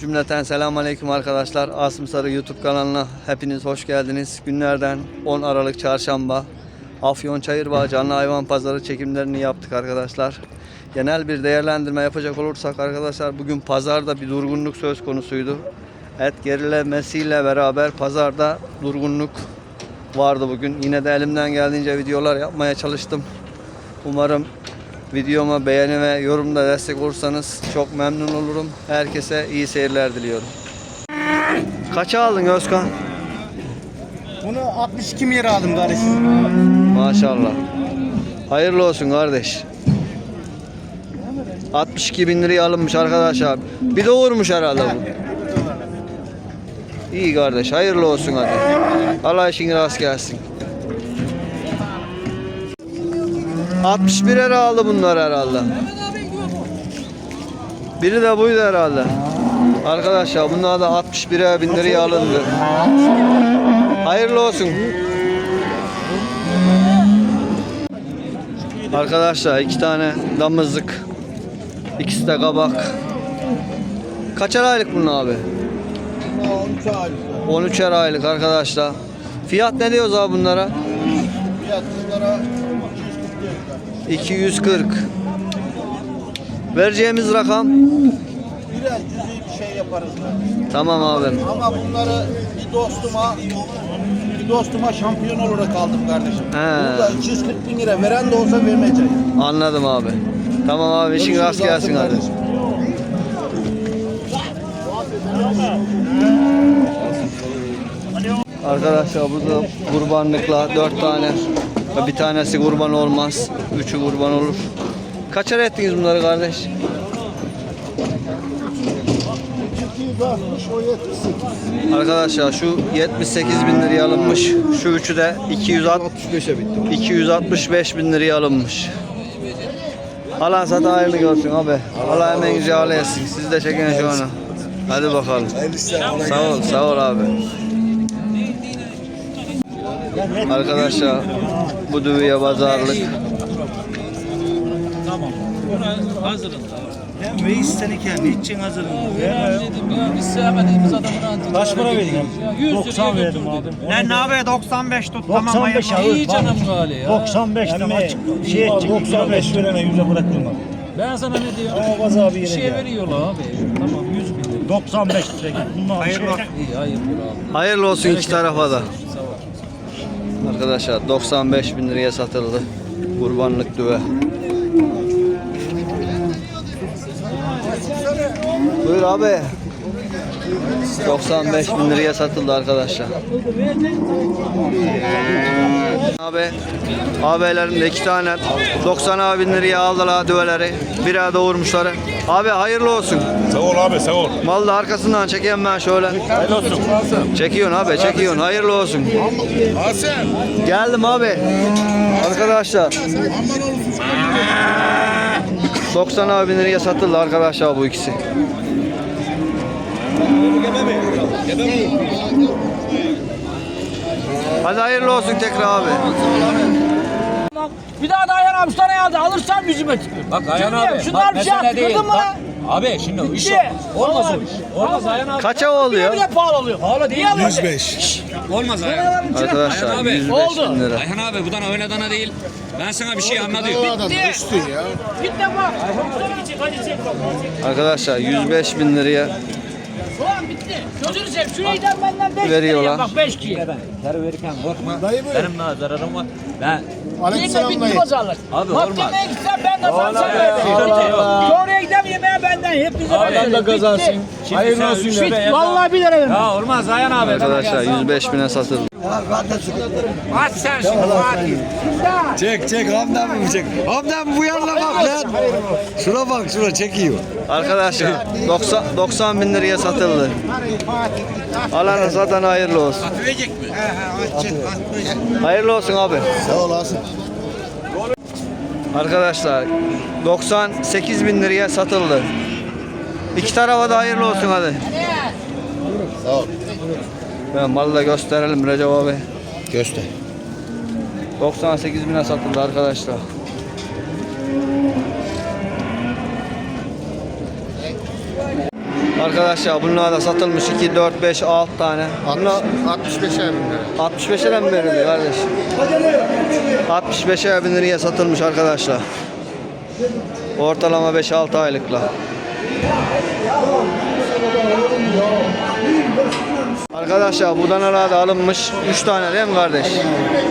Cümleten selamun aleyküm arkadaşlar. Asım Sarı YouTube kanalına hepiniz hoş geldiniz. Günlerden 10 Aralık Çarşamba Afyon Çayırbağ canlı hayvan pazarı çekimlerini yaptık arkadaşlar. Genel bir değerlendirme yapacak olursak arkadaşlar bugün pazarda bir durgunluk söz konusuydu. Et gerilemesiyle beraber pazarda durgunluk vardı bugün. Yine de elimden geldiğince videolar yapmaya çalıştım. Umarım videoma beğeni ve yorumda destek olursanız çok memnun olurum. Herkese iyi seyirler diliyorum. Kaça aldın Özkan? Bunu 62 mi lira aldım kardeşim? Maşallah. Hayırlı olsun kardeş. 62 bin liraya alınmış arkadaşlar. Bir doğurmuş herhalde bu. İyi kardeş hayırlı olsun hadi. Allah işin rast gelsin. 61 lira aldı bunlar herhalde. Biri de buydu herhalde. Arkadaşlar bunlar da 61'e bin alındı. Hayırlı olsun. Arkadaşlar iki tane damızlık. İkisi de kabak. Kaçar aylık bunun abi? 13 aylık. 13'er aylık arkadaşlar. Fiyat ne diyoruz abi bunlara? Fiyat bunlara 240. Vereceğimiz rakam? biraz cüzi bir şey yaparız. da. Tamam abim. Ama bunları bir dostuma bir dostuma şampiyon olarak aldım kardeşim. He. Burada 240 bin lira veren de olsa vermeyeceğim. Anladım abi. Tamam abi işin rast Görüşürüz gelsin Asım hadi. kardeşim. Arkadaşlar burada kurbanlıkla dört tane. Bir tanesi kurban olmaz. Üçü kurban olur. Kaçar ettiniz bunları kardeş? 260 o 78. Arkadaşlar şu 78 bin liraya alınmış. Şu üçü de 265'e bitti. 265 bin liraya alınmış. Allah sata hayırlı görsün abi. Allah emeğinizi âle etsin. Siz de çekin şu an. Hadi bakalım. Sağ ol, sağ ol abi. Arkadaşlar bu düğüye pazarlık. Ben Veys seneken niçin hazırım? Dedim ya biz sevmediğimiz adamın antını. Kaç para verdin Ya 100 90 liraya verdim abi. Lan ne abi 95 tut tamam 95 hayırlı. abi. İyi canım gali ya. 95 'ten açık şey 95 verene 100'e bıraktım abi. Ben sana ne diyorum? Ama Baz abi Bir yere şey veriyorlar abi. Tamam 100 bin lira. 95 lira Hayırlı şey- olsun. İyi hayırdır abi. Hayırlı olsun iki tarafa da. Arkadaşlar 95 bin liraya satıldı. Kurbanlık düve. Buyur abi. 95 bin liraya satıldı arkadaşlar. Abi, abilerim de iki tane 90 bin liraya aldılar düveleri. Birer doğurmuşları. Abi hayırlı olsun. Sağ ol abi sağ ol. Mal da arkasından çekeyim ben şöyle. Hayırlı olsun. Çekiyorsun abi çekiyorsun. Hayırlı olsun. Hasan. Geldim abi. Arkadaşlar. 90 bin liraya satıldı arkadaşlar bu ikisi. Hadi hayırlı olsun tekrar abi. Bir daha da Ayhan abi sana aldı. Alırsan yüzüme tükür. Bak Ayhan abi. Şunlar bak bir şey değil. yaptırdın mı? Bak, Abi şimdi o iş Bitti. olmaz. O iş. Olmaz Ayhan abi. Kaça oluyor? Bile pahalı oluyor. Pahalı değil. 105. Olmaz Ayhan. Arkadaşlar Ayhan abi. 105 Oldu. bin lira. Ayhan abi bu dana öyle dana değil. Ben sana bir şey anlatıyorum. Düştü ya. Git de bak. Çek. Arkadaşlar 105 bin liraya bitti. Gözünü seveyim. Şurayı da benden 5 Veriyorlar. Bak 5 ki. Kar verirken korkma. Dayı buyur. Benim daha zararım var. Ben Yine bitti pazarlık. Abi olmaz. Mahkemeye gitsen ben. Allah. Oraya gidem yemeğe benden. Hep bize Adam verdim. da kazansın. Hayırlı olsun. Bit. Vallahi 1 lira vermem. Ya olmaz Ayhan abi. arkadaşlar 105 bine satıldı. Aç sen şimdi Fatih. Çek çek Hamdan mı çek? Hamdan bu yanına bak lan. Şuna bak şuna çekiyor. Arkadaşlar 90, 90 bin liraya satıldı. Alana zaten hayırlı olsun. Hayırlı olsun abi. Sağ olasın. Arkadaşlar 98 bin liraya satıldı. İki tarafa da hayırlı olsun hadi. Sağ ol. Ben malı da gösterelim Recep abi. Göster. 98 bine satıldı arkadaşlar. Arkadaşlar bunlar da satılmış 2, 4, 5, 6 tane. Bunlar 65'e bin lira. 65'e mi veriliyor kardeş? 65'e bin liraya satılmış arkadaşlar. Ortalama 5-6 aylıkla. Arkadaşlar bu danalar da alınmış 3 tane değil mi kardeş?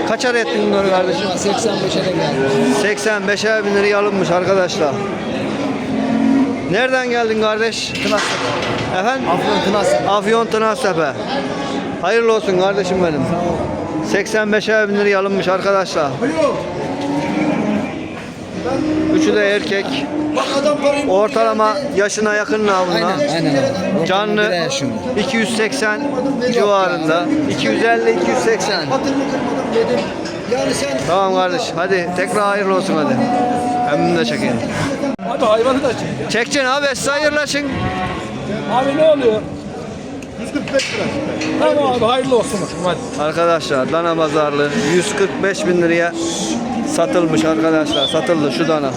Kaçar ettin bunları kardeşim? 85'e de geldi. 85'e bin liraya alınmış arkadaşlar. Nereden geldin kardeş? Tınaztepe. Efendim? Afyon Tınaztepe. Afyon Tınaztepe. Hayırlı olsun kardeşim benim. 85'e bin liraya alınmış arkadaşlar. Üçü de erkek. Ortalama yaşına yakın bunlar. Aynen. Canlı Bir yaşında. 280 civarında. 250 280. Yani sen Tamam kardeş. Hadi tekrar hayırlı olsun hadi. Hem de çekeyim. Abi hayvanı da çek. Çekeceksin abi siz hayırlaşın. Abi ne oluyor? 145 lira. Tamam abi hayırlı olsun. Hadi. Arkadaşlar dana pazarlığı 145 bin liraya satılmış arkadaşlar. Satıldı şu dana.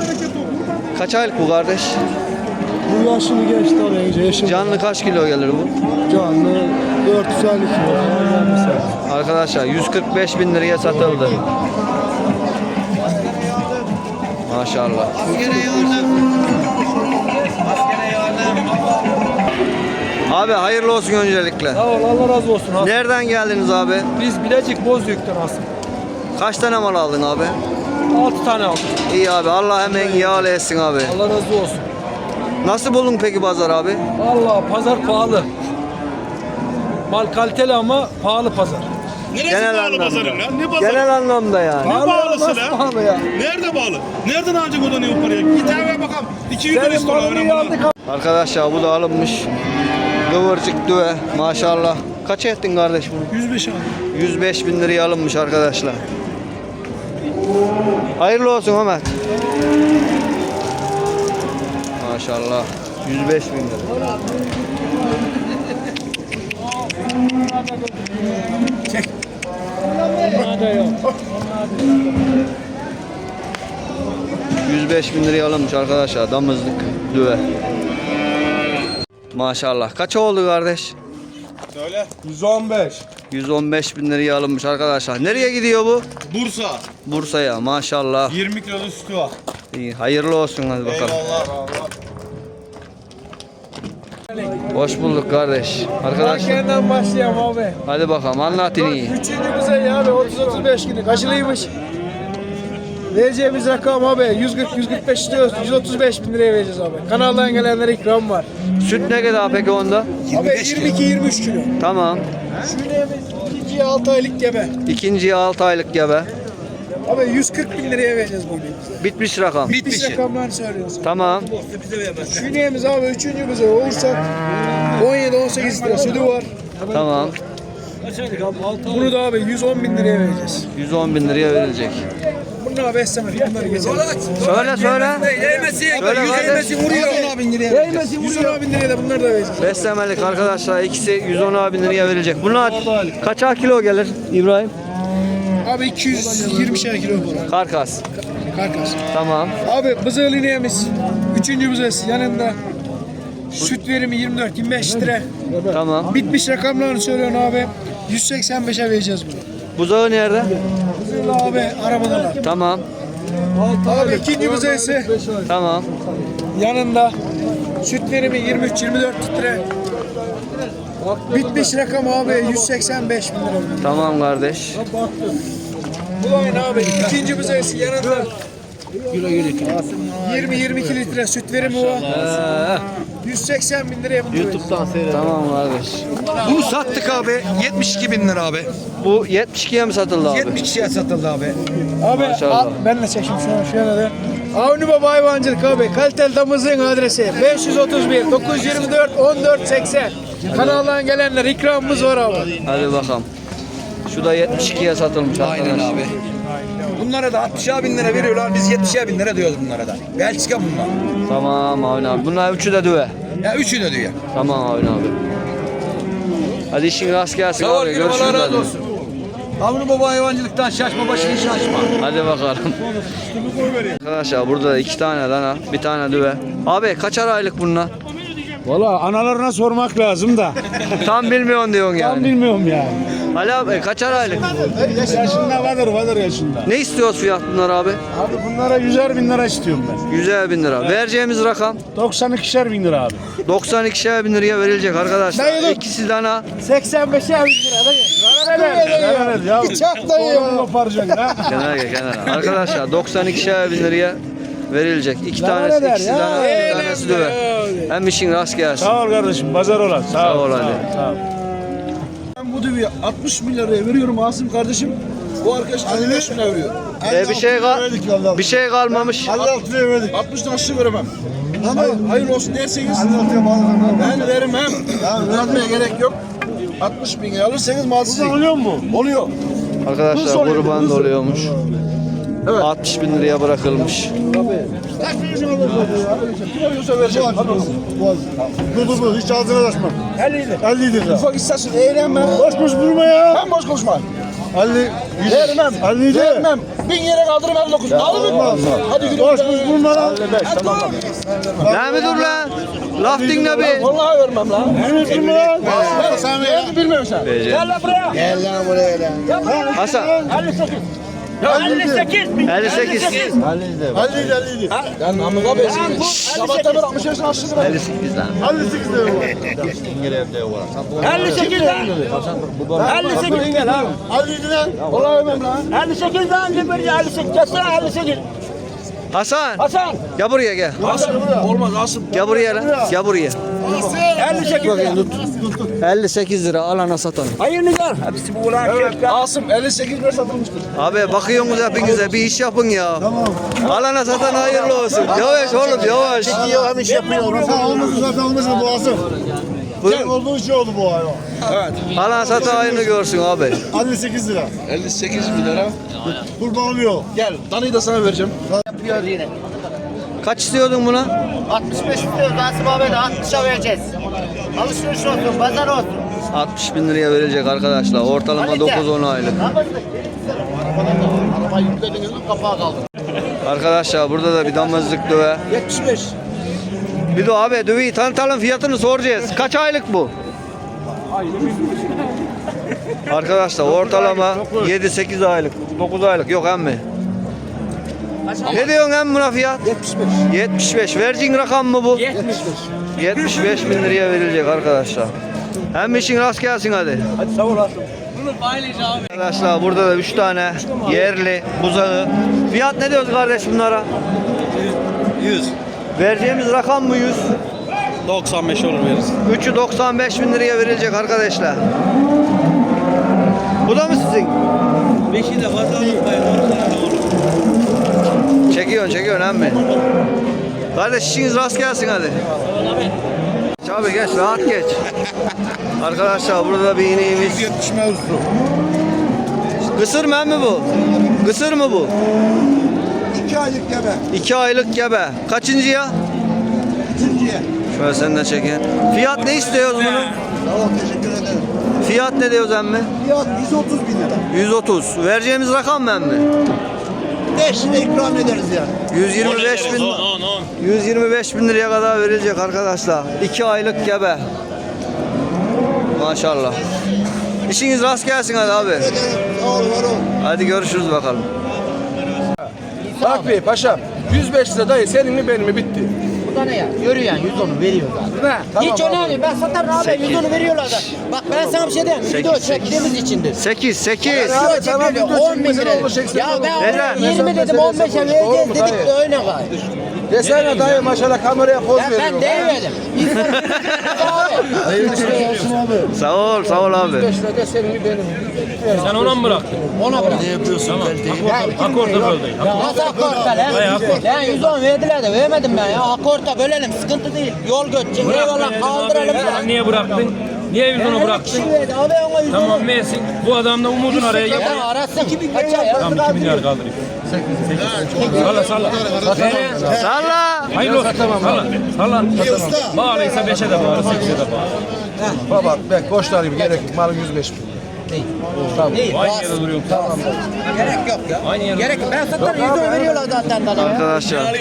Kaç aylık bu kardeş? Bu yaşını geçti arayınca yaşım Canlı kaç kilo gelir bu? canlı 450 kilo. Arkadaşlar 145 bin liraya satıldı. Maşallah. Abi hayırlı olsun öncelikle. Sağ ol Allah razı olsun. abi. Nereden geldiniz abi? Biz Bilecik Bozüyük'ten aslında. Kaç tane mal aldın abi? 6 tane aldık. İyi abi Allah hemen yağlı etsin abi. Allah razı olsun. Nasıl buldun peki pazar abi? Allah pazar pahalı. Mal kaliteli ama pahalı pazar. Neresi Genel bağlı anlamda. pazarın lan? Ne pazarı? Genel anlamda yani. Ne bağlısı Nasıl lan? pahalı ya? Nerede bağlı? Nereden alacak o da ne o parayı? Git eve bakalım. 200 lira Senin istiyorlar. malını. Arkadaşlar bu da alınmış. Kıvırcık düve maşallah. Kaç ettin kardeş bunu? 105 abi. 105 bin liraya alınmış arkadaşlar. Hayırlı olsun Ömer. Maşallah. 105 bin lira. ...105 bin liraya alınmış arkadaşlar damızlık düve. Maşallah. Kaç oldu kardeş? Söyle. 115. 115 bin liraya alınmış arkadaşlar. Nereye gidiyor bu? Bursa. Bursa'ya maşallah. 20 kilo sütü var. İyi, hayırlı olsun hadi bakalım. Eyvallah. Hoş bulduk kardeş. Arkadaşlar Erkenden başlayalım abi. hadi bakalım anlat iyi. Üçüncü bize abi 30-35 günlük aşılıymış. Vereceğimiz rakam abi 140-145 istiyoruz. 135 bin liraya vereceğiz abi. Kanaldan gelenlere ikram var. Süt ne kadar peki onda? Abi 22-23 kilo. Tamam. Şuleğimiz ikinciye 6 aylık gebe. İkinciye 6 aylık gebe. Abi 140 bin liraya vereceğiz bunu. Bitmiş rakam. Bitmiş rakamlarını söylüyorsun. Tamam. Şuleğimiz abi üçüncü bize olursa 17-18 lira sütü var. Tamam. Bunu da abi 110 bin liraya vereceğiz. 110 bin liraya verilecek. Bunlar beslemedik bunları geçelim. Söyle söyle. Söyle kardeş. vuruyor. bin liraya vereceğiz. 110 bin liraya da bunları da vereceğiz. Beslemelik arkadaşlar ikisi 110 bin liraya verilecek. Bunlar kaça kilo gelir İbrahim? Abi 220 şey kilo falan. Karkas. Karkas. Tamam. Abi bızığıl ineğimiz. Üçüncü bızığısı yanında. Süt verimi 24-25 lira. Tamam. Bitmiş rakamlarını söylüyorsun abi. 185'e vereceğiz bunu. Buzağı nerede? Bızığıl abi arabadalar. Tamam. Abi ikinci bızığısı Tamam. yanında. Süt verimi 23-24 litre. Bitmiş rakam abi 185 bin lira. Tamam kardeş. Bu aynı abi. İkinci bızığısı yanında. 20-22 litre süt verimi var. 180 bin liraya bunu YouTube'dan Tamam kardeş. bunu sattık abi. 72 bin lira abi. Bu 72'ye mi satıldı abi? 72'ye satıldı abi. Abi Maşallah. al, ben de çekeyim şunu şöyle de. Avni Baba Hayvancılık abi. Kaliteli damızlığın adresi 531 924 14 80. Kanaldan gelenler ikramımız var abi. Hadi bakalım. Şu da 72'ye satılmış Aynen arkadaşlar. abi. Bunlara da 60'a bin lira veriyorlar. Biz 70'e bin lira diyoruz bunlara da. Belçika bunlar. Tamam Avni abi. Bunlar üçü de düve. Ya üçü de diyor. Tamam Avni abi. Hadi işin rast gelsin Sağ ol abi. Görüşürüz Allah razı hadi. olsun. Avni baba hayvancılıktan şaşma başını şaşma. Hadi bakalım. Arkadaşlar burada da iki tane dana, bir tane düve. Abi kaçar aylık bunlar? Valla analarına sormak lazım da. Tam bilmiyorsun diyorsun Tam yani. bilmiyorum yani. Ali abi kaçar aylık? Yaşında vardır vardır yaşında. Ne istiyoruz fiyat bunlar abi? Abi bunlara 100'er bin lira istiyorum ben. 100'er bin lira. Vereceğimiz rakam 92'şer bin lira abi. 92'şer bin liraya verilecek arkadaşlar. İkisi dana 85'er bin lira Zarar eder. Ya. Bıçak koparacaksın ha. kenara gel kenara. Arkadaşlar 92'şer bin liraya verilecek. İki tanesi eder ikisi ya. dana bir tanesi düve. Hem işin rast gelsin. Sağ ol kardeşim. Pazar ola. Sağ, Sağ ol. ol sağ ol, sağ ol. Ben bu düğüye 60 bin liraya veriyorum Asım kardeşim. Bu arkadaş 55 bin lira veriyor. E, bir şey kal bir şey kalmamış. 56 liraya verdik. 60'dan aşağı veremem. Ama hayırlı olsun derseniz ben vermem. Vermeye gerek yok. 60 bin lira alırsanız sizin. Oluyor mu? Oluyor. Arkadaşlar oluyor, kurban da oluyor. oluyormuş. 60 bin liraya bırakılmış. Kaç veriyorsun alırsa? Kim alıyorsa vereceğim. Dur dur dur hiç ağzına açma. 50 lira. 50 lira. Ufak istersin eğlenme. Boş boş durma ya. Ben boş konuşma. 50. Vermem. 50 lira. Vermem. Bin yere kaldırım 59. Alır mı? Hadi gülüm. Boş boş durma lan. Ne mi dur lan? Laf dinle bir. Vallahi vermem lan. Emin durma lan. Sen yerini bilmiyorum sen. Gel lan buraya. Gel lan buraya lan. Hasan 58. 58 bin. 58. 50 lira 50 lira. Ya namıka benziyor. Sabahtan beri 60 yaşına açtı bırak. 58 lan. 58 lira. 58 lan. 58 gel abi. 50 lira. Vallahi vermem lan. 58 lan de bir 58 kesene 58. Hasan Hasan gel buraya gel. Olmaz Asım. Gel buraya lan. Gel buraya. 58 lira. 58 lira alana satalım. Hayırlı gör. Hepsi bu ulan kökler. Asım 58 lira satılmıştır. Abi bakıyorsunuz hepinize bir iş yapın ya. Alana satan hayırlı olsun. Yavaş oğlum yavaş. Hemen şey yapıyor. Sen olmasın zaten olmasın bu asım. Sen olduğu için oldu bu hayvan. Alana satan hayırlı görsün abi. 58 lira. 58 bin lira. Kurban oluyor. Gel. Danayı da sana vereceğim. Kaç istiyordun buna? 65 istiyoruz Asım abi de 60'a vereceğiz. Alışveriş olsun, pazar olsun. 60 bin liraya verilecek arkadaşlar. Ortalama 9-10 aylık. Araba yüklediniz mi kapağı kaldı. Arkadaşlar burada da bir damızlık döve. 75. Bir de abi döveyi tanıtalım fiyatını soracağız. Kaç aylık bu? Arkadaşlar ortalama 7-8 aylık. 9 aylık yok emmi. Ne diyorsun emmi buna fiyat? 75. 75. Verdiğin rakam mı bu? 75. 75 bin liraya verilecek arkadaşlar. Hem işin rast gelsin hadi. Hadi sağ ol Asım. Arkadaşlar burada da 3 tane yerli buzağı. Fiyat ne diyoruz kardeş bunlara? 100. Vereceğimiz rakam mı 100? 95 olur veririz. Üçü 95 bin liraya verilecek arkadaşlar. Bu da mı sizin? Beşi de fazla unutmayın. Çekiyorsun çekiyorsun emmi. Kardeş işiniz rast gelsin hadi. Abi geç rahat geç. Arkadaşlar burada da bir ineğimiz. 70 mevzusu. Kısır mı emmi bu? Kısır mı bu? 2 aylık gebe. 2 aylık gebe. Kaçıncı ya? İkinciye. Şöyle sen de çekin. Fiyat ne istiyoruz bunu? Tamam teşekkür ederim. Fiyat ne diyoruz emmi? Fiyat 130 bin lira. 130. Vereceğimiz rakam mı emmi? 5 lira ikram ederiz yani. 125 bin 125 bin liraya kadar verilecek arkadaşlar. 2 aylık gebe. Maşallah. İşiniz rast gelsin hadi abi. Sağ ol var ol. Hadi görüşürüz bakalım. Bak bey paşam. 105 lira dayı senin mi benim mi bitti. Bu da ne ya? Yürüyen 110'u veriyor zaten. Hiç önemli değil. Ben satarım abi. Sekiz. 110'u veriyorlar da. Bak ben sana bir şey diyeyim. Video Sekiz, çektiğimiz içindir. 8 8. Video tamam, çekiliyor. video 10 bin lira. olur, Ya olur. ben Neden? oraya 20 dedim 15'e vereceğiz dedik de öyle kaldı. Desene dayı maşallah kameraya poz Ya veriyor. ben demedim. İnsan abi. Sağ ol, sağ ol abi. 105 lira de senin mi benim mi? Sen ona mı bıraktın? Ona bırak. Akorta böldün. Ya nasıl akorta lan? Lan 110 verdiler de vermedim ben ya. Akorta bölelim sıkıntı değil. Yol götecek eyvallah kaldıralım. Sen niye bıraktın? Niye yüzünü bıraktın? Abi ona 110. Tamam versin. Bu adam da umudun araya Ya arasın. Kaç ay ya? Tamam 2 milyar kaldırıyor. Salla salla. Salla. Hayırlı olsun. Salla. Salla. Bağlıysa 5'e de bağlı, 8'e de bağlı. Baba ben koçlar gibi gerek yok. Malın 105 bin. Değil. Değil. Aynı yerde duruyorum. Tamam. Gerek yok ya. Aynı yerde. Gerek yok. Ben satarım 100 lira veriyorlar zaten dana ya. Arkadaşlar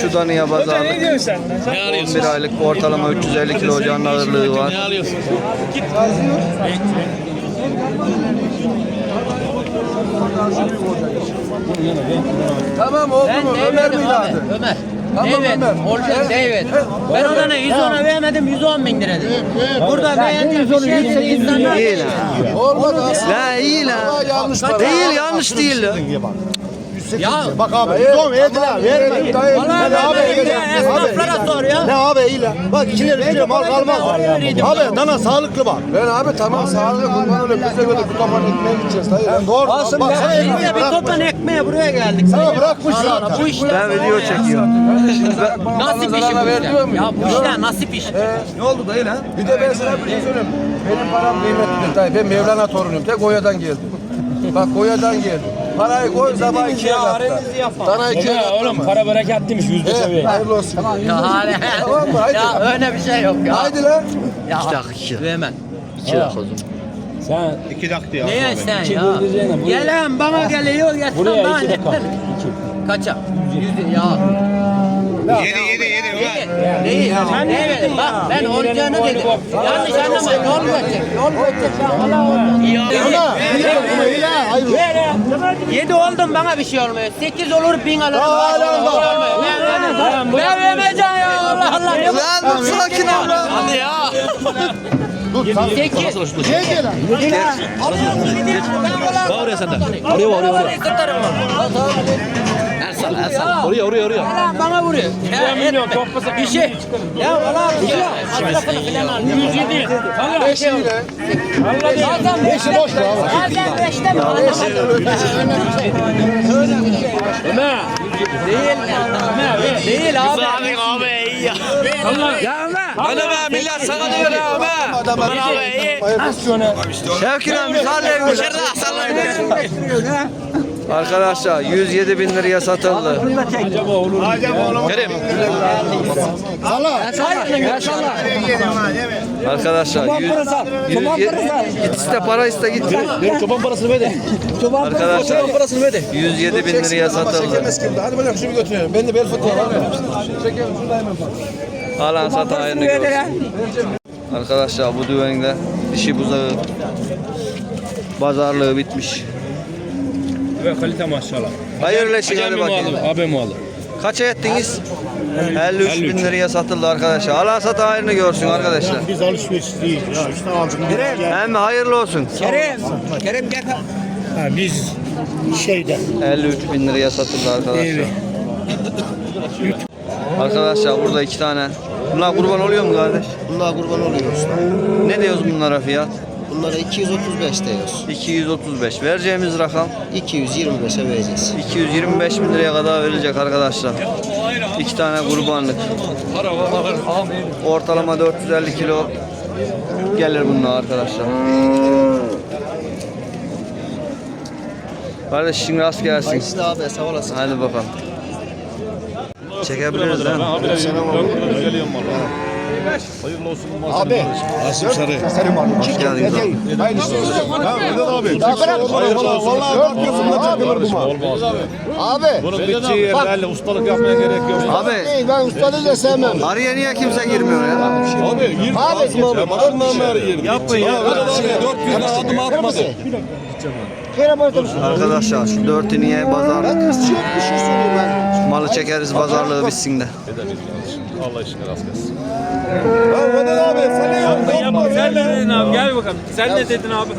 şu, danıya pazarlık. 11 aylık ortalama 350 kilo canlı ağırlığı var. Tamam oldu Ben mu? Ömer miydi abi. adı? Ömer. Tamam, David. Ömer. Orijinal David. Ben ona ne 110'a vermedim 110 bin lira dedim. Burada beğendiğim bir şey dedi insanlar. İyi lan. Olmadı aslında. La iyi lan. Vallahi yanlış para. Değil yanlış değil. Ya Bak abi 110 verdiler verme. Dayı, Vallahi Ne abi, lan. esnaflara sor ya. Ne abi iyi lan. Bak içine bir mal kalmaz. Abi dana sağlıklı bak. Ben abi tamam sağlıklı kurban olayım. Biz de böyle bu kapan ekmeğe gideceğiz dayı. Ben doğru. Olsun bak, ekmek de bir topan ekmeğe buraya geldik. Sana bırakmış zaten. Bu işler Ben video çekiyorum. nasip işi bu? Ya bu işler nasip işi. Ne oldu dayı lan? Bir de ben sana bir şey söyleyeyim. Benim param kıymetlidir dayı. Ben Mevlana torunuyum. Tek Goya'dan geldim. Bak Goya'dan geldim. Parayı koy sabah ikiye katta. Dana ikiye Ya oğlum mı? para bereketliymiş yüzde Evet, seviye. hayırlı olsun. Ya hani. Tamam mı? Haydi. Ya öyle bir şey yok ya. Haydi lan. Ya. Hemen. Sen Neye sen İki ya? güldüğüne buraya- Gelen bana geliyor yatsan buraya bana iki ne? dakika. İki. Kaça? Yüz ya. Yedi yedi yedi. Değil. Sen ne verdin? Bak ben orijinalini dedim. Yanlış anlama. Yol götecek. Yol götecek. Allah Allah. Yedi oldum bana bir şey olmuyor. Sekiz olur bin alırım. Ben Ben vermeyeceğim ya Allah Allah. Lan sakin ol lan. Hadi ya. Sekiz. Var oraya senden. Oraya oraya oraya. Ersal Ersal. Oraya oraya oraya. Bana vuruyor. Ya milyon toplasa bir şey. Ya valla bir şey. Atrafını filan al. 107. Allah Bir şey yok. Zaten beşte. Zaten beşte mi? Anlamadım. Ömer. Değil. Değil abi. Hadi be millet sana diyor ya be. Şevkin abi biz hallederiz. Arkadaşlar 107 bin liraya satıldı. Acaba olur mu? Arkadaşlar 100, 107 git iste para iste git. Çoban parasını ver de. Arkadaşlar parasını ver de. 107 bin liraya satıldı. Hadi bakalım şunu götürelim. Ben de bel fıtığı alamıyorum. Çekelim ben. Alan satan hayırlı görsün. Arkadaşlar bu düğünde dişi buzağı pazarlığı bitmiş. Ve kalite maşallah. Hayırlı işin hadi Acemi bakayım. malı, abi malı. Kaça ettiniz? 53 bin 53. liraya satıldı arkadaşlar. Alan satan hayırlı görsün arkadaşlar. Biz alışveriş değil. Ya işte. Hem hayırlı olsun. Kerem. Kerem gel. Ha, biz şeyde. 53 bin liraya satıldı arkadaşlar. Arkadaşlar burada iki tane. Bunlar kurban oluyor mu kardeş? Bunlar kurban oluyoruz. Ne diyoruz bunlara fiyat? Bunlara 235 diyoruz. 235. Vereceğimiz rakam 225'e vereceğiz. 225 bin liraya kadar verilecek arkadaşlar. İki tane kurbanlık. Ortalama 450 kilo gelir bunlar arkadaşlar. Kardeş şimdi rast gelsin. İşte abi sağ olasın. Hadi bakalım. Çekebiliriz değil mi? Abi. Asım Sarı. Senin var. Hoş geldiniz. Aynı işte. Ya Vedat abi. Ya bırak. Vallahi bakıyorsun da çakılır bu mal. Abi. Bunun bittiği yerde elle ustalık yapmaya gerek yok. Abi Ben ustalığı da sevmem. araya niye kimse girmiyor ya? Abi 20 Abi. lazım abi. Başından beri 20. Yapmayın ya. Vedat abi 400 lira adım atmadı. Başlamış. Arkadaşlar şu dörtü niye pazar Ben bir şey söyleyeyim ben. Malı çekeriz pazarlığı bitsin de. Allah işine rast gelsin. Ya Vedat abi sen ne yaptın? Sen ne dedin abi? Gel bakalım. Sen ne dedin abi?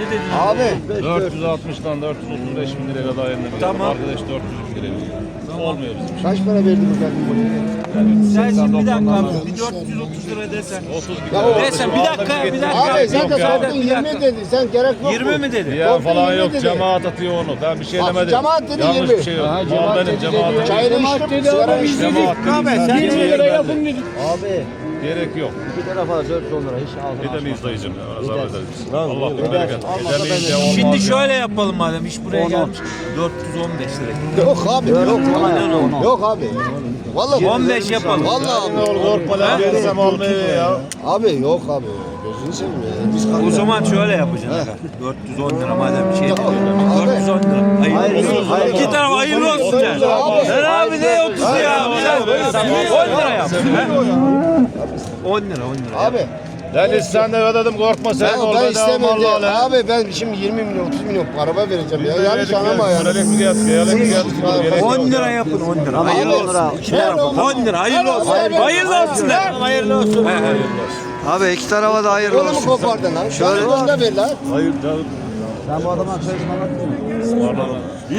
Ne dedin? Abi. 460'dan 435 bin liraya kadar yerine Tamam. Arkadaş 400 bin liraya veriyor. Olmuyor bizim. Kaç para verdiniz geldin buraya? Sen şimdi bir dakika abi. Bir 430 lira desen. 30 bin Ya lira. Desen bir dakika bir dakika. Abi sen de ya. sordun 20 dedi. Sen gerek yok. 20 mi dedi? Ya falan yirmi yok. dedi. Cemaat atıyor onu. Ben bir şey Bak, demedim. cemaat dedi Yanlış yirmi. bir şey yok. Cemaat benim cemaat. Çayını içtim. Sigara içtim. Cemaat dedim. Sen 20 lira yapın dedik. Abi. Gerek yok. İki tarafa 400 lira hiç aldım. Edemeyiz dayıcım. ya, Zarar ederiz. Allah bin bereket. Edemeyince olmaz. Şimdi şöyle yapalım madem iş buraya gelmiş. 415 lira. Yok abi. Yok. Yok abi. Vallahi 15 yapalım. Vallahi abi. Korkma lan verirsem almaya ya. Abi yok abi. Gözünü seveyim ya. Biz O zaman şöyle yapacaksın. aga. 410 lira madem bir şey. Abi. 410 lira. Hayırlı olsun. İki taraf hayırlı olsun sen. Sen abi ne 30 ya? Sen 10 lira yap. he? 10 lira 10 lira. Abi Ben İskender dedim korkma sen ben, ol. ben istemiyorum. Allah Allah. Abi ben şimdi 20 milyon 30 milyon araba vereceğim ya. Yanlış anlama yani. Elektrik yatıyor. Elektrik yatıyor. 10 lira yapın 10 lira. Hayırlı olsun. 10 lira hayırlı olsun. Hayırlı olsun. Hayırlı olsun. Abi iki tarafa da hayırlı Onu mu olsun. kopardın lan? Şöyle. Da ver lan.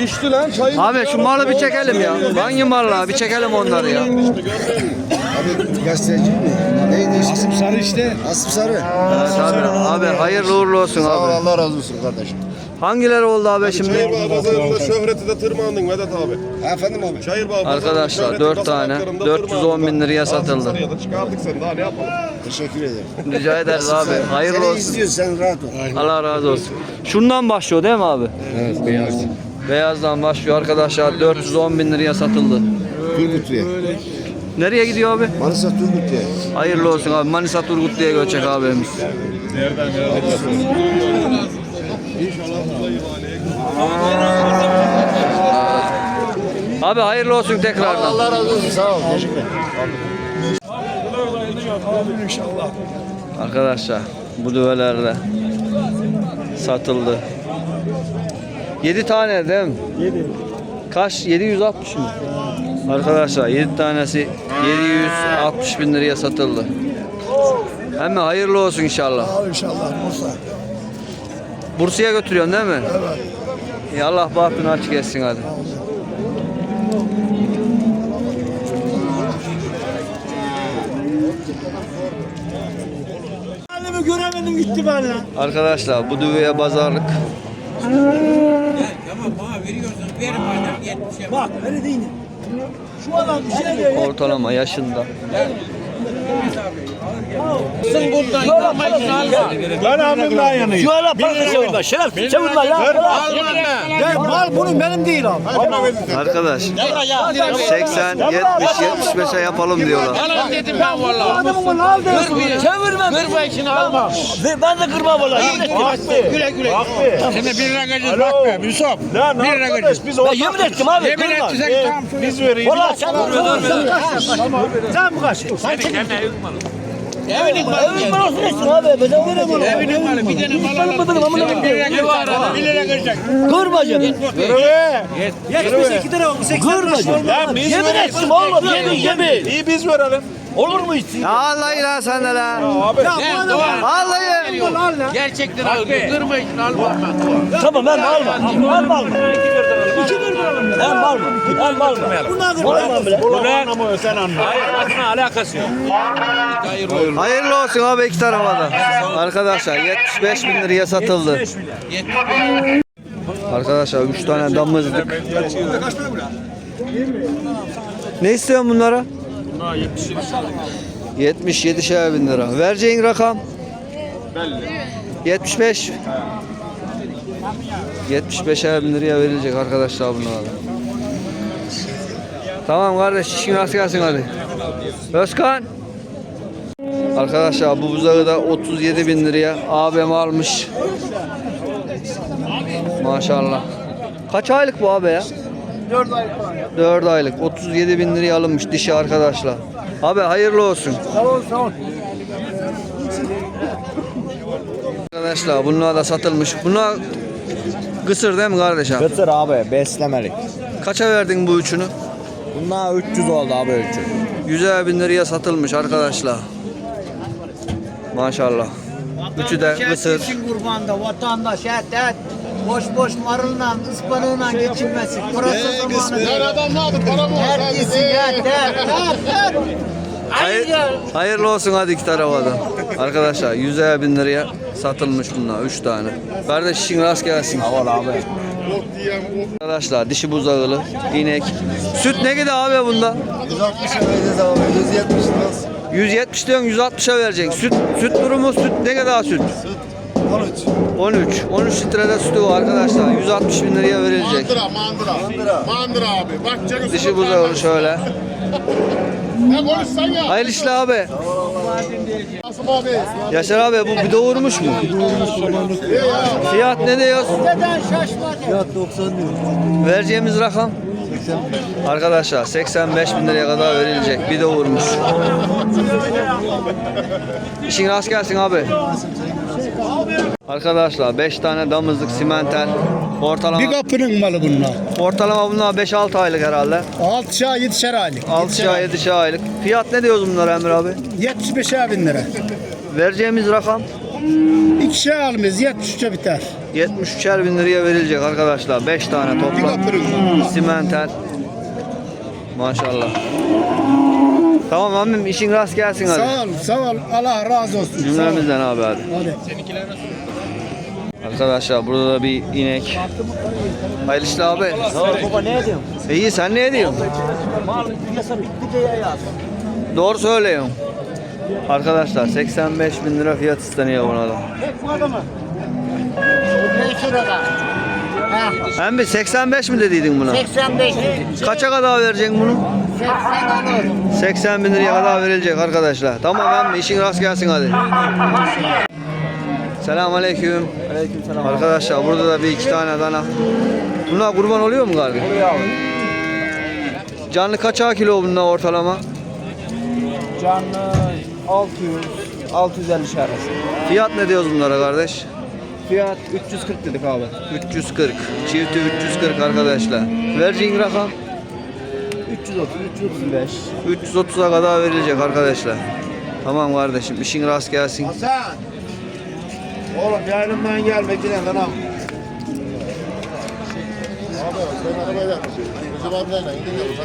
İçti lan çayı. Abi şu malı bir çekelim ya. Hangi malı bir çekelim onları ya. Abi gazeteci mi? Neydi işte? Asım Sarı işte. Asım Sarı. Evet abi. Abi hayırlı uğurlu olsun Sağ ol abi. Allah razı olsun kardeşim. Hangileri oldu abi şimdi? Pazarında şöhreti de tırmandın Vedat abi. Efendim abi. Çayırbağ Arkadaşlar 4 tane 410 bin liraya satıldı. Çıkardık seni daha ne yapalım? Teşekkür ederim. Rica ederiz abi. Hayırlı Seni olsun. izliyoruz sen rahat ol. Allah razı olsun. Şundan başlıyor değil mi abi? Evet beyaz. Beyazdan başlıyor arkadaşlar 410 bin liraya satıldı. Turgutlu'ya. Nereye gidiyor abi? Manisa Turgutlu'ya. Hayırlı olsun abi. Manisa Turgutlu'ya göçecek abimiz. Abi hayırlı olsun tekrardan. Allah razı olsun sağ ol. Teşekkür ederim. Arkadaşlar bu düvelerle satıldı. 7 tane değil mi? 7. Kaç? 760 mı? Arkadaşlar 7 tanesi 760 bin liraya satıldı. Hem hayırlı olsun inşallah. İnşallah Bursa. Bursa'ya götürüyorsun değil mi? Evet. İyi Allah bahtını açık etsin hadi. Annemi göremedim gitti ben lan. Arkadaşlar bu düveye pazarlık. Bak öyle değil. Şu adam bir şey diyor. Ortalama yaşında. Ben abimden yanıyım. Şu adam parası çevirme. Şeref çevirme ya. Ben mal bunun benim değil abi. Arkadaş 80, 70, 75'e yapalım diyorlar. dedim ben vallahi. Adamın bunu al diyorsun. Çevirme. Kırma alma. Ben de kırma vallahi. Yemin ettim. Güle güle. Sen de bir lira gacız bak be Yusuf. Lan Bir lira gacız. biz Ben ortak yemin ettim abi. Yemin tamam. biz veriyoruz. Valla sen Sen bu kaç? Sen Evinin malı. Evin parası nesin abi? Ben veremem onu. Evinin malı. Bir tane mal Benim bıdığım amına alalım. Bir lira koyayım. gacız. Bir lira gacız. Kırma canım. Yetmiş iki lira olmuş. Lan biz Yemin verelim. ettim oğlum. Yemin yemin. İyi biz verelim. Olur mu hiç? Vallahi lan sen de lan. Abi. Vallahi. Gerçekten al. Kırma içini alma. Tamam ben alma. Ben alma. İki lira alalım. Ben alma. Ben alma. Bunlar kırma. Alma bile. anlamıyor sen anla. Hayırlı olsun abi iki tarafa da. Arkadaşlar 75 bin liraya satıldı. Arkadaşlar 3 tane damızlık. Ne istiyorsun bunlara? 77 şer bin lira. Vereceğin rakam? 75. 75 bin liraya verilecek arkadaşlar bunlara. Tamam kardeş işin rast gelsin hadi. Özkan. Arkadaşlar bu buzağı da 37 bin liraya abim almış. Maşallah. Kaç aylık bu abi ya? 4 aylık falan. 4 aylık. 37 bin liraya alınmış dişi arkadaşlar. Abi hayırlı olsun. Sağ ol sağ ol. Arkadaşlar bunlar da satılmış. Bunlar kısır değil mi kardeş abi? Kıtır abi beslemelik. Kaça verdin bu üçünü? Bunlar 300 oldu abi ölçü. 100 bin liraya satılmış arkadaşlar. Maşallah. Üçü de kısır. kurbanda vatandaş et et. Boş boş marılla, ıspanağıyla geçinmesin. Burası zamanı. Sen adam ne? Para mı var? Herkesin et et et et. Hayır, hayırlı olsun hadi iki tarafa da. Arkadaşlar 100 bin liraya satılmış bunlar 3 tane. Kardeş işin rast gelsin. Havalı abi. Arkadaşlar dişi buzağılı, inek. Süt ne kadar abi bunda? 160 vereceğiz abi. 170 nasıl? 170 diyorsun 160'a vereceksin. Süt süt durumu süt ne kadar süt? 13. 13. 13 litrede sütü var arkadaşlar. 160 bin liraya verilecek. Mandıra, mandıra. Mandıra. Mandıra abi. Bak canım. Dişi buzağılı şöyle. Ne konuşsan ya. Hayırlı işler abi. Abi. Yaşar abi bu bir doğurmuş mu? Fiyat ne diyoruz? Fiyat 90 diyor. Vereceğimiz rakam? Arkadaşlar 85 bin liraya kadar verilecek. Bir doğurmuş. İşin rast gelsin abi. Arkadaşlar 5 tane damızlık simentel. Ortalama, Bir kapının malı bunlar. ortalama bunlar 5-6 aylık herhalde. 6 ay 7'şer aylık. 6 ay 7 aylık. Fiyat ne diyoruz bunlara Emir abi? 75'er bin lira. Vereceğimiz rakam İkişer alımız 73'e biter. 73'er bin liraya verilecek arkadaşlar. 5 tane toplam. Simentel. Maşallah. Tamam amim işin rast gelsin hadi. Sağ ol, sağ ol. Allah razı olsun. Sağ ol. Cümlemizden abi hadi. Hadi. Arkadaşlar burada da bir inek. Hayırlı işler abi. Baba ne ediyorsun? İyi sen ne ediyorsun? Mal piyasa bitti diye yaz. Doğru söylüyorsun. Arkadaşlar 85 bin lira fiyat isteniyor buna da. Ne şurada? Hem bir 85 mi dediydin buna? 85. Kaça kadar vereceksin bunu? 80 olur. 80 bin liraya kadar verilecek arkadaşlar. Tamam emmi işin rast gelsin hadi. Selamun aleyküm. Arkadaşlar burada da bir iki tane dana. Bunlar kurban oluyor mu kardeşim? Oluyor abi. Canlı kaça kilo bunlar ortalama? Canlı 600, 650 arası. Fiyat ne diyoruz bunlara kardeş? Fiyat 340 dedik abi. 340. Çifti 340 arkadaşlar. Vereceğin rakam 330, 335. 330'a kadar verilecek arkadaşlar. Tamam kardeşim işin rast gelsin. Hasan. Oğlum yayınımdan. Recep abilerle gidiyoruz.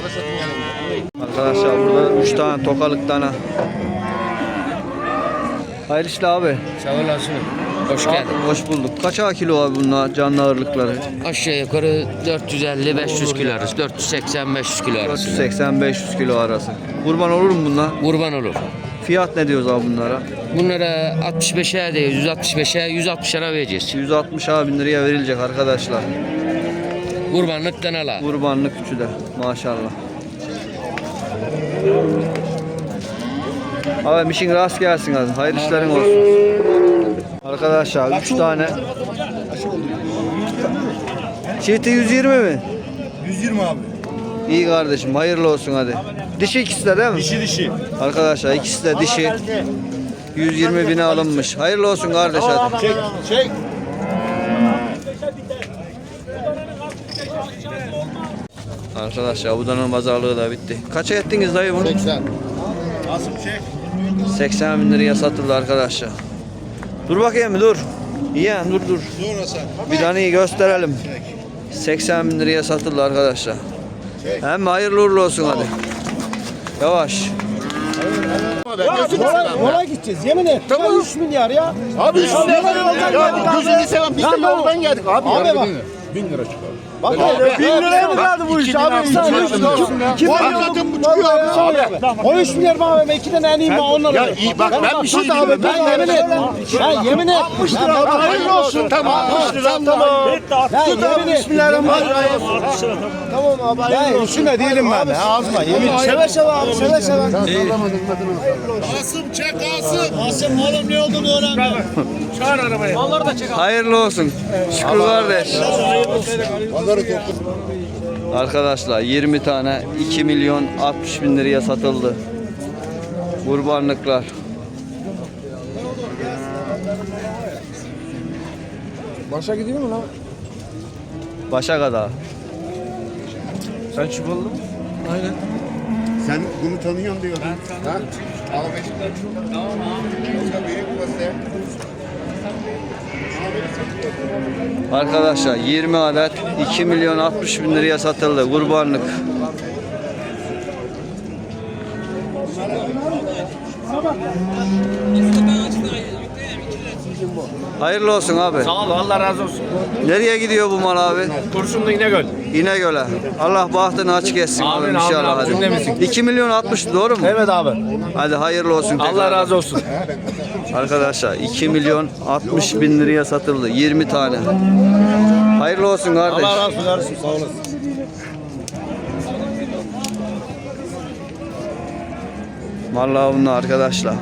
Arkadaşlar burada 3 tane tokalık dana. Hayırlı işler abi. Sağ olasın. Hoş geldin. Hoş bulduk. Kaça kilo abi bunlar canlı ağırlıkları? Aşağı yukarı 450-500 kilo arası. 480-500 kilo arası. 480-500 kilo arası. Kurban olur mu bunlar? Kurban olur. Fiyat ne diyoruz abi bunlara? Bunlara 65'e değil, 165'e, 160'a vereceğiz. 160 abi bin liraya verilecek arkadaşlar. Kurbanlıktan ala. Kurbanlık üçü de maşallah. Abi işin rast gelsin hadi. Hayırlı işlerin olsun. Arkadaşlar 3 tane. Çifti 120 mi? 120 abi. İyi kardeşim hayırlı olsun hadi. Dişi ikisi de değil mi? Dişi dişi. Arkadaşlar ikisi de dişi. 120 bine alınmış. Hayırlı olsun kardeş hadi. Çek, çek. Arkadaşlar bu dananın pazarlığı da bitti. Kaça ettiniz dayı bunu? 80. Asım çek. 80 bin liraya satıldı arkadaşlar. Dur bakayım dur. Yeğen dur dur. Dur Hasan. Bir taneyi gösterelim. 80 bin liraya satıldı arkadaşlar. Hem hayırlı uğurlu olsun hadi. Yavaş. Yola gideceğiz yemin et. Tamam. 3 milyar ya. Abi üstüne ya. Gözünü seveyim. Biz de yoldan geldik abi. Abi bak. Bak bin liraya mı kaldı bu iş abi? Sen üç iki Hakikaten bu çıkıyor abi. O 3 milyar bana verme. iki tane eneyim ben onları. Ya iyi bak ben bir şey abi diyeyim. ben yemin et. Ya yemin et. 60 lira hayırlı olsun. Tamam. 60 lira tamam. Ya yemin et. Bismillahirrahmanirrahim. Tamam abi. Ya üstüne değilim ben. Ağzıma yemin. Seve seve abi seve seve. Asım çek Asım. Asım oğlum ne olduğunu öğren. Hayırlı olsun. Şükür kardeş. Arkadaşlar 20 tane 2 milyon 60 bin liraya satıldı. Kurbanlıklar. Başa gidiyor mu lan? Başa kadar. Sen çubuğlu mu? Sen bunu tanıyorsun diyordun. Ha? Abi. Tamam abi. Büyük bası. Arkadaşlar 20 adet 2 milyon 60 bin liraya satıldı kurbanlık. Hayırlı olsun abi. Sağ ol Allah razı olsun. Nereye gidiyor bu mal abi? Kurşunlu İnegöl. İnegöl'e. Allah bahtını açık etsin abi Amin, inşallah. abi, hadi. cümlemizin. 2 milyon 60 doğru mu? Evet abi. Hadi hayırlı olsun. Allah tekrar. razı olsun. Arkadaşlar 2 milyon 60 bin liraya satıldı. 20 tane. Hayırlı olsun kardeş. Allah razı olsun kardeşim sağ olasın. Vallahi bunlar arkadaşlar.